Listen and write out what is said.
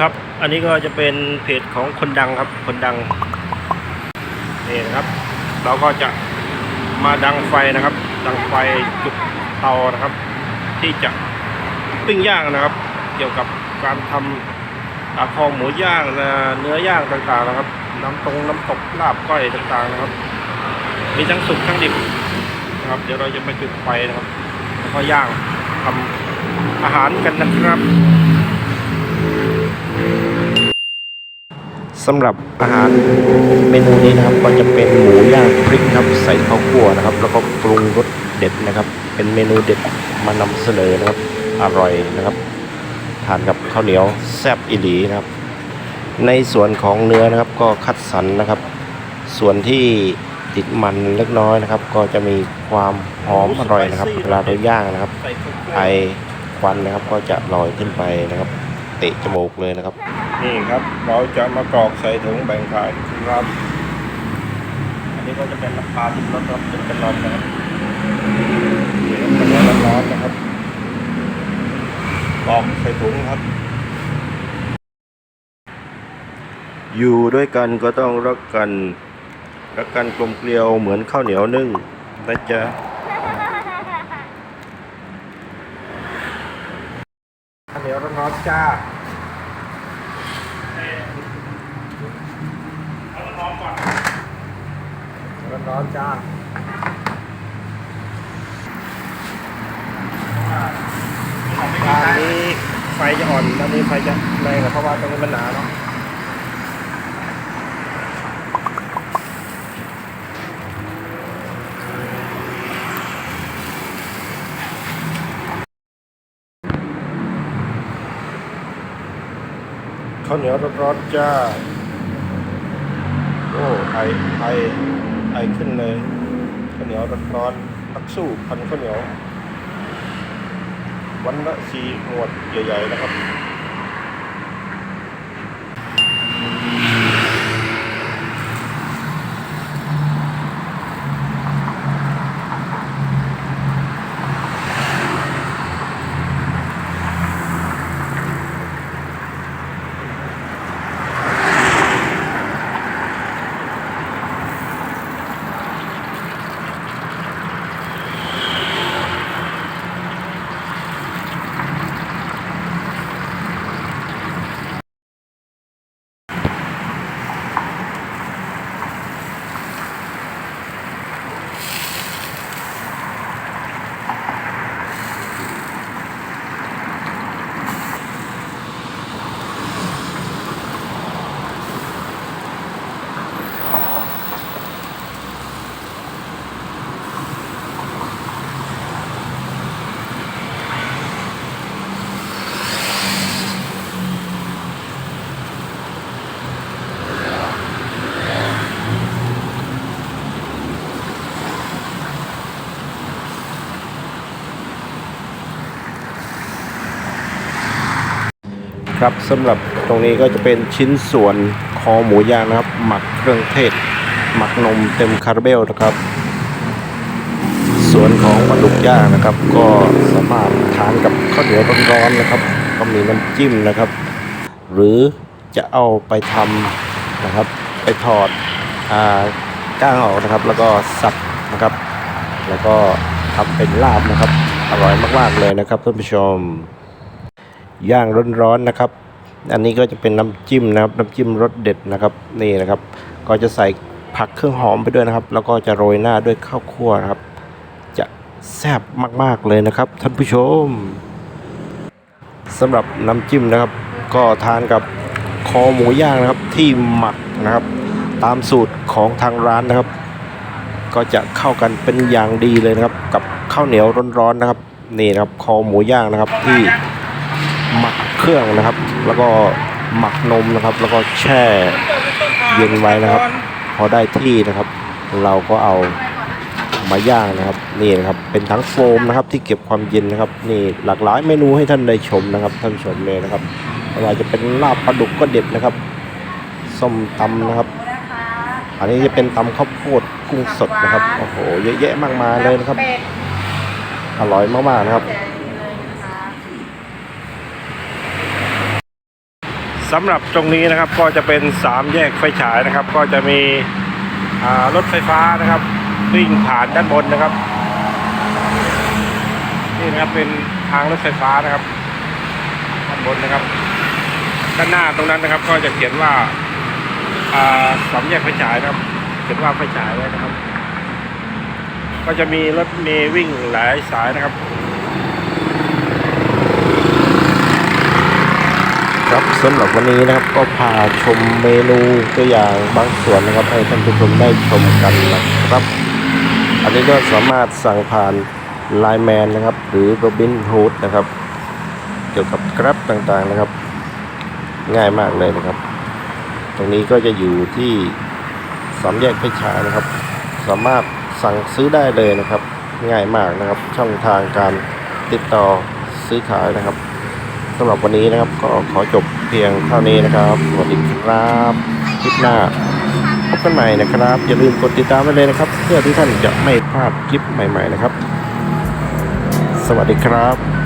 ครับ อันนี้ก็จะเป็นเพจของคนดังครับ คนดังนี่นะครับ เราก็จะมาดังไฟนะครับ ดังไฟจุดเตานะครับ ที่จะปิ้งย่างนะครับ เกี่ยวกับการทำอาคอหมูย่างนะเนื้อย่างต่างๆนะครับ น้ำตรงน้ำตกลาบก้อยต่างๆนะครับ มีทั้งสุกทั้งดิบนะครับ เดี๋ยวเราจะมาจุดไฟนะครับ แล้วก็ย่างทำอาหารกันนะครับ สำหรับอาหารเมนูนี้นะครับก็จะเป็นหมูย่างพริกครับใส่ข้าวคั่วนะครับ แล้วก็ปรุงรสเด็ดนะครับ เป็นเมนูเด็ดมานำเสนอนะครับ อร่อยนะครับ ทานกับข้าวเหนียวแซ่บอีหลีนะครับ ในส่วนของเนื้อนะครับก็คัดสรรนะครับ ส่วนที่ติดมันเล็กน้อยนะครับ ก็จะมีความหอมอร่อยนะครับเวลาเราย่างนะครับไอควันนะครับก็จะลอยขึ้นไปนะครับ เตะจมูกเลยนะครับ นี่ครับเราจะมากรอกใส่ถุงแบ่งขายครับ อันนี้ก็จะเป็นราคาที่ลดครับเป็นเป็นร้อนนะครับนี่ครับเป็นร้อนร้อนๆนะครับกรอกใส่ถุงครับ อยู่ด้วยกันก็ต้องรักกันรักกันกลมเกลียวเหมือนข้าวเหนียวนึ่งนะจ๊ะ ข้าวเหนียวร้อนๆ จ้าร้อนก่อนร้อนจ้าด้านนี้ไฟจะอ่อนตอนนี้ไฟจะแรงอเพราะว่าตรงนี้มันหนาเนาะ ข้าวเหนียวร้อนๆจ้า โอ้ไอไอไอขึ้นเลยข้าวเหนียวร้อนๆนักสู้พันข้าวเหนียว วันละสี่หมวดใหญ่ ๆ นะครับ ครับสำหรับตรงนี้ก็จะเป็นชิ้นส่วนคอหมูย่างนะครับ หมักเครื่องเทศ หมักนมเต็มคาราเบลนะครับ ส่วนของปลาดุกย่างนะครับ ก็สามารถทานกับข้าวเหนียวร้อนๆนะครับ ก็มีน้ำจิ้มนะครับ หรือจะเอาไปทำนะครับ ไปถอดอ่าก้างออกนะครับ แล้วก็สับนะครับ แล้วก็ทำเป็นลาบนะครับ อร่อยมากๆเลยนะครับท่านผู้ชม ย่างร้อนๆนะครับ อันนี้ก็จะเป็นน้ำจิ้มนะครับ น้ำจิ้มรสเด็ดนะครับนี่นะครับ ก็จะใส่ผักเครื่องหอมไปด้วยนะครับ แล้วก็จะโรยหน้าด้วยข้าวคั่วนะครับ จะแซ่บมากๆเลยนะครับ ท่านผู้ชมสำหรับน้ำจิ้มนะครับ ก็ทานกับคอหมูย่างนะครับที่หมักนะครับ ตามสูตรของทางร้านนะครับ ก็จะเข้ากันเป็นอย่างดีเลยนะครับ กับข้าวเหนียวร้อนๆนะครับ นี่นะครับ คอหมูย่างนะครับที่ รื่องนะครับ แล้วก็หมักนมนะครับ แล้วก็แช่เย็นไว้นะครับ พอได้ที่นะครับ เราก็เอามาย่างนะครับนี่นะครับเป็นทั้งโฟมนะครับที่เก็บความเย็นนะครับ นี่หลากหลายเมนูให้ท่านได้ชมนะครับ ท่านผู้ชมเลยนะครับไม่ว่าจะเป็นลาบปลาดุกก็เด็ดนะครับส้มตำนะครับ อันนี้จะเป็นตำข้าวโพดกุ้งสดนะครับโอ้โหเยอะแยะมากมายเลยนะครับ อร่อยมากๆนะครับ สำหรับตรงนี้นะครับก็จะเป็นสามแยกไฟฉายนะครับ ก็จะมีรถไฟฟ้านะครับวิ่งผ่านด้านบนนะครับนี่นะครับเป็นทางรถไฟฟ้านะครับด้านบนนะครับ ด้านหน้าตรงนั้นนะครับ ก็จะเขียนว่าสามแยกไฟฉายนะครับ เขียนว่าไฟฉายไว้นะครับ ก็จะมีรถเมล์วิ่งหลายสายนะครับ ครับ สำหรับวันนี้นะครับก็พาชมเมนูตัวอย่างบางส่วนนะครับให้ท่านผู้ชมได้ชมกันนะครับ อันนี้ก็สามารถสั่งผ่านไลน์แมนนะครับ หรือ Robin Hood นะครับ เกี่ยวกับกราฟต่างๆนะครับ ง่ายมากเลยนะครับ ตรงนี้ก็จะอยู่ที่สามแยกไฟฉานะครับ สามารถสั่งซื้อได้เลยนะครับ ง่ายมากนะครับ ช่องทางการติดต่อซื้อขายนะครับ สำหรับวันนี้นะครับ ก็ขอจบเพียงเท่านี้นะครับ สวัสดีครับคลิปหน้าพบกันใหม่นะครับ อย่าลืมกดติดตามไว้เลยนะครับ เพื่อที่ท่านจะไม่พลาดคลิปใหม่ ๆนะครับ สวัสดีครับ